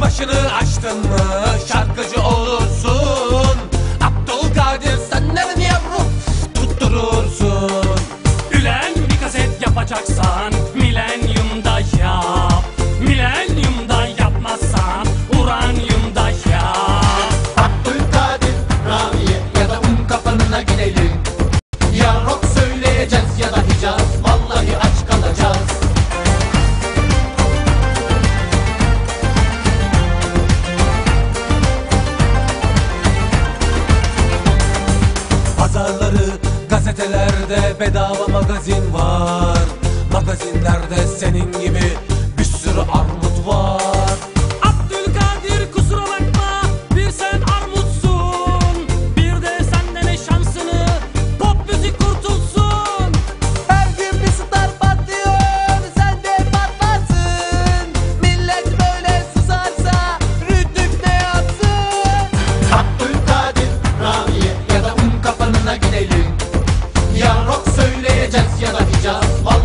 başını açtın mı? Şarkıcı olursun Gazetelerde bedava magazin var. Magazinlerde senin gibi bir sürü armut var. Georgia.